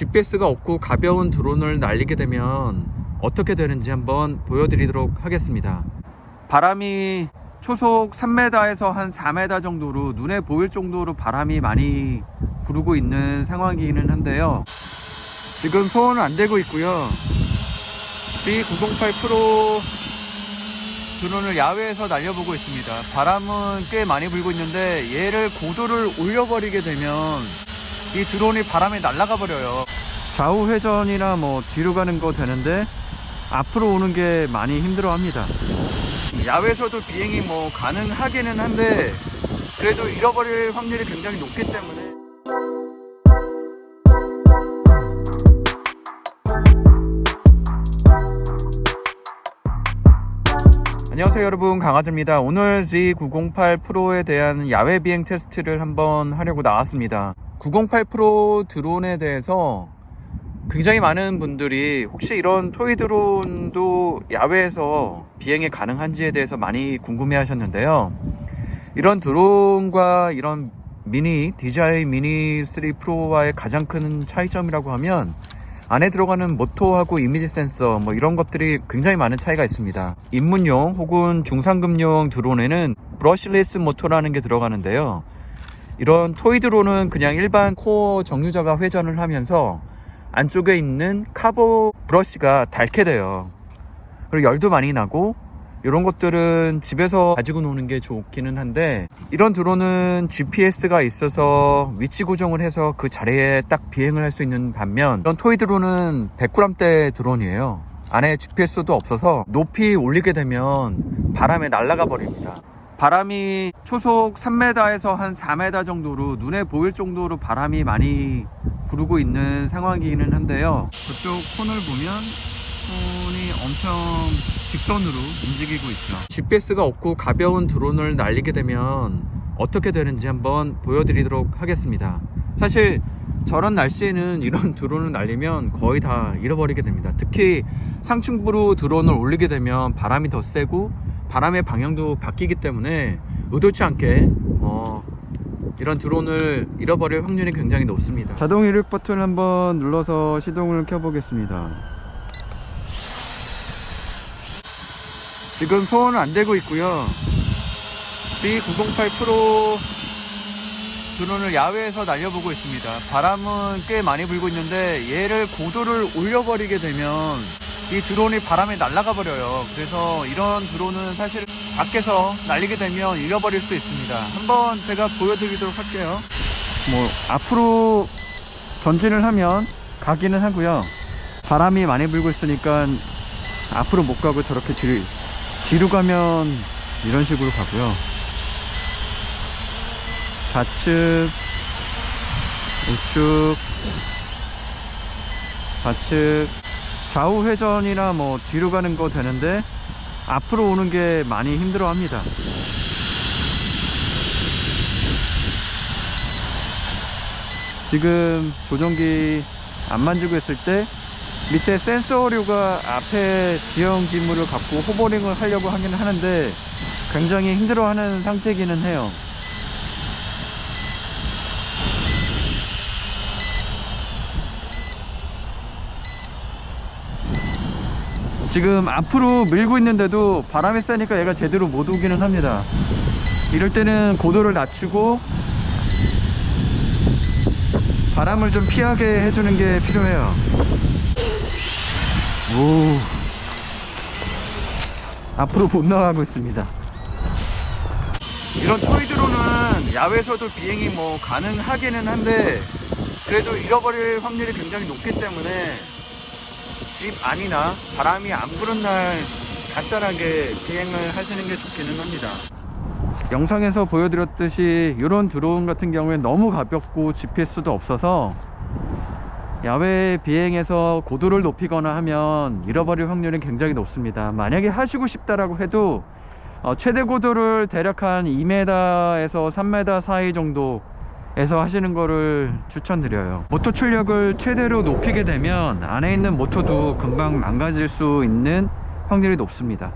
GPS가 없고 가벼운 드론을 날리게 되면 어떻게 되는지 한번 보여드리도록 하겠습니다. 바람이 초속 3m에서 한 4m 정도로 눈에 보일 정도로 바람이 많이 부르고 있는 상황이기는 한데요. 지금 소원은 안 되고 있고요. B908 프로 드론을 야외에서 날려보고 있습니다. 바람은 꽤 많이 불고 있는데 얘를 고도를 올려버리게 되면 이 드론이 바람에 날아가 버려요. 좌우 회전이나 뭐 뒤로 가는 거 되는데 앞으로 오는 게 많이 힘들어 합니다. 야외에서도 비행이 뭐 가능하기는 한데 그래도 잃어버릴 확률이 굉장히 높기 때문에. 안녕하세요 여러분. 강아지입니다. 오늘 Z908 프로에 대한 야외 비행 테스트를 한번 하려고 나왔습니다. 908 프로 드론에 대해서 굉장히 많은 분들이 혹시 이런 토이 드론도 야외에서 비행이 가능한지에 대해서 많이 궁금해 하셨는데요 이런 드론과 이런 미니 DJI 미니 3 프로와의 가장 큰 차이점이라고 하면 안에 들어가는 모토하고 이미지 센서 뭐 이런 것들이 굉장히 많은 차이가 있습니다. 입문용 혹은 중상급용 드론에는 브러쉬리스 모터라는 게 들어가는데요. 이런 토이 드론은 그냥 일반 코어 정류자가 회전을 하면서 안쪽에 있는 카보 브러쉬가 닳게 돼요. 그리고 열도 많이 나고 이런 것들은 집에서 가지고 노는 게 좋기는 한데 이런 드론은 GPS가 있어서 위치 고정을 해서 그 자리에 딱 비행을 할 수 있는 반면 이런 토이 드론은 100g대 드론이에요 안에 GPS도 없어서 높이 올리게 되면 바람에 날아가 버립니다 바람이 초속 3m에서 한 4m 정도로 눈에 보일 정도로 바람이 많이 부르고 있는 상황이기는 한데요 그쪽 폰을 보면 폰이 엄청 직선으로 움직이고 있죠. GPS가 없고 가벼운 드론을 날리게 되면 어떻게 되는지 한번 보여드리도록 하겠습니다. 사실 저런 날씨에는 이런 드론을 날리면 거의 다 잃어버리게 됩니다. 특히 상층부로 드론을 올리게 되면 바람이 더 세고 바람의 방향도 바뀌기 때문에 의도치 않게 어, 이런 드론을 잃어버릴 확률이 굉장히 높습니다. 자동 이륙 버튼 한번 눌러서 시동을 켜보겠습니다. 지금 소원은 안 되고 있고요. B908 프로 드론을 야외에서 날려보고 있습니다. 바람은 꽤 많이 불고 있는데 얘를 고도를 올려버리게 되면 이 드론이 바람에 날아가 버려요. 그래서 이런 드론은 사실 밖에서 날리게 되면 잃어버릴 수 있습니다. 한번 제가 보여드리도록 할게요. 뭐 앞으로 전진을 하면 가기는 하고요. 바람이 많이 불고 있으니까 앞으로 못 가고 저렇게 뒤로 뒤로 가면 이런 식으로 가고요. 좌측, 우측, 좌측, 좌우 회전이나 뭐 뒤로 가는 거 되는데 앞으로 오는 게 많이 힘들어 합니다. 지금 조종기 안 만지고 있을 때 밑에 센서류가 앞에 지형 지물을 갖고 호버링을 하려고 하긴 하는데 굉장히 힘들어하는 상태이기는 해요. 지금 앞으로 밀고 있는데도 바람이 세니까 얘가 제대로 못 오기는 합니다. 이럴 때는 고도를 낮추고 바람을 좀 피하게 해주는 게 필요해요. 오 앞으로 못 나가고 있습니다 이런 토이드로는 야외에서도 비행이 뭐 가능하기는 한데 그래도 잃어버릴 확률이 굉장히 높기 때문에 집 안이나 바람이 안 부는 날 간단하게 비행을 하시는 게 좋기는 합니다. 영상에서 보여드렸듯이 이런 드론 같은 경우에 너무 가볍고 GPS도 없어서 야외 비행에서 고도를 높이거나 하면 잃어버릴 확률이 굉장히 높습니다. 만약에 하시고 싶다라고 해도 어, 최대 고도를 대략 한 2m에서 3m 사이 정도 에서 하시는 거를 추천드려요. 모터 출력을 최대로 높이게 되면 안에 있는 모터도 금방 망가질 수 있는 확률이 높습니다